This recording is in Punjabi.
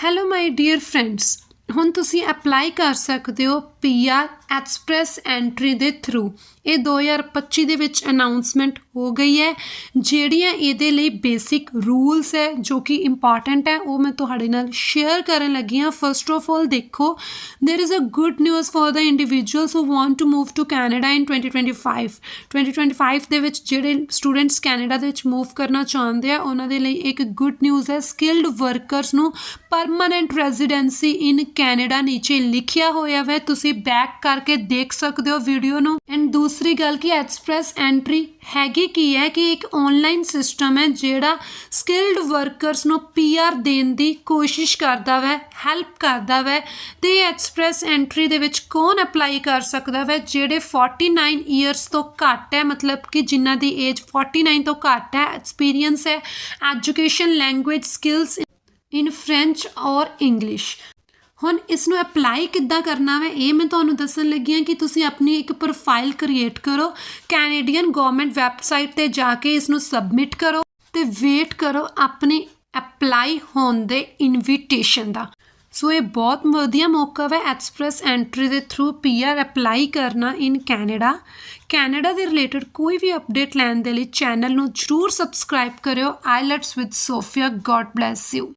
ਹੈਲੋ ਮਾਈ ਡੀਅਰ ਫਰੈਂਡਸ ਹੁਣ ਤੁਸੀਂ ਅਪਲਾਈ ਕਰ ਸਕਦੇ ਹੋ ਪੀਆਰ ਐਕਸਪ੍ਰੈਸ ਐਂਟਰੀ ਦੇ ਥਰੂ ਇਹ 2025 ਦੇ ਵਿੱਚ ਅਨਾਉਂਸਮੈਂਟ ਹੋ ਗਈ ਹੈ। ਜਿਹੜੀਆਂ ਇਹਦੇ ਲਈ ਬੇਸਿਕ ਰੂਲਸ ਹੈ, ਜੋ ਕਿ ਇੰਪੋਰਟੈਂਟ ਹੈ, ਉਹ ਮੈਂ ਤੁਹਾਡੇ ਨਾਲ ਸ਼ੇਅਰ ਕਰਨ ਲੱਗੀ ਹਾਂ। ਫਰਸਟ ਆਫ ਆਲ ਦੇਖੋ, there is a good news for the individuals who want to move to Canada in 2025 2025 ਦੇ ਵਿੱਚ ਜਿਹੜੇ ਸਟੂਡੈਂਟਸ ਕੈਨੇਡਾ ਦੇ ਵਿੱਚ ਮੂਵ ਕਰਨਾ ਚਾਹੁੰਦੇ ਆ, ਉਹਨਾਂ ਦੇ ਲਈ ਇੱਕ ਗੁੱਡ ਨਿਊਜ਼ ਹੈ। ਸਕਿਲਡ ਵਰਕਰਸ ਨੂੰ ਪਰਮਨੈਂਟ ਰੈਜ਼ੀਡੈਂਸੀ ਇਨ ਕੈਨੇਡਾ ਨੀਚੇ ਲਿਖਿਆ ਹੋਇਆ ਹੈ ਤੁਸੀਂ ਬੈਕ ਕਰਕੇ ਦੇਖ ਸਕਦੇ ਹੋ ਵੀਡੀਓ ਨੂੰ। ਐਂਡ ਦੂਸਰੀ ਗੱਲ ਕਿ ਐਕਸਪ੍ਰੈਸ ਐਂਟਰੀ ਹੈਗੀ ਕੀ ਹੈ ਕਿ ਇੱਕ ਆਨਲਾਈਨ ਸਿਸਟਮ ਹੈ ਜਿਹੜਾ ਸਕਿਲਡ ਵਰਕਰਸ ਨੂੰ ਪੀਆਰ ਦੇਣ ਦੀ ਕੋਸ਼ਿਸ਼ ਕਰਦਾ ਵੈ ਹੈਲਪ ਕਰਦਾ ਵੈ ਤੇ ਐਕਸਪ੍ਰੈਸ ਐਂਟਰੀ ਦੇ ਵਿੱਚ ਕੌਣ ਅਪਲਾਈ ਕਰ ਸਕਦਾ ਵੈ, ਜਿਹੜੇ 49 ਇਅਰਸ ਤੋਂ ਘੱਟ ਹੈ, ਮਤਲਬ ਕਿ ਜਿਨ੍ਹਾਂ ਦੀ ਏਜ 49 ਤੋਂ ਘੱਟ ਹੈ ਐਕਸਪੀਰੀਅੰਸ ਹੈ education language skills in French ਔਰ ਇੰਗਲਿਸ਼ ਹੁਣ ਇਸ ਨੂੰ ਅਪਲਾਈ ਕਿੱਦਾਂ ਕਰਨਾ ਹੈ ਇਹ ਮੈਂ ਤੁਹਾਨੂੰ ਦੱਸਣ ਲੱਗੀ ਹਾਂ ਕਿ ਤੁਸੀਂ ਆਪਣੀ ਇੱਕ ਪ੍ਰੋਫਾਈਲ ਕ੍ਰੀਏਟ ਕਰੋ ਕੈਨੇਡੀਅਨ ਗਵਰਨਮੈਂਟ ਵੈਬਸਾਈਟ ਤੇ ਜਾ ਕੇ ਇਸ ਨੂੰ ਸਬਮਿਟ ਕਰੋ ਤੇ ਵੇਟ ਕਰੋ ਆਪਣੀ ਅਪਲਾਈ ਹੋਣ ਦੇ ਇਨਵੀਟੇਸ਼ਨ ਦਾ। ਸੋ ਇਹ ਬਹੁਤ ਵਧੀਆ ਮੌਕਾ ਹੈ ਐਕਸਪ੍ਰੈਸ ਐਂਟਰੀ ਦੇ ਥਰੂ ਪੀਆਰ ਅਪਲਾਈ ਕਰਨਾ ਇਨ ਕੈਨੇਡਾ ਕੈਨੇਡਾ ਦੇ ਰਿਲੇਟਡ ਕੋਈ ਵੀ ਅਪਡੇਟ ਲੈਣ ਦੇ ਲਈ ਚੈਨਲ ਨੂੰ ਜਰੂਰ ਸਬਸਕ੍ਰਾਈਬ ਕਰਿਓ। IELTS with Sophia God bless you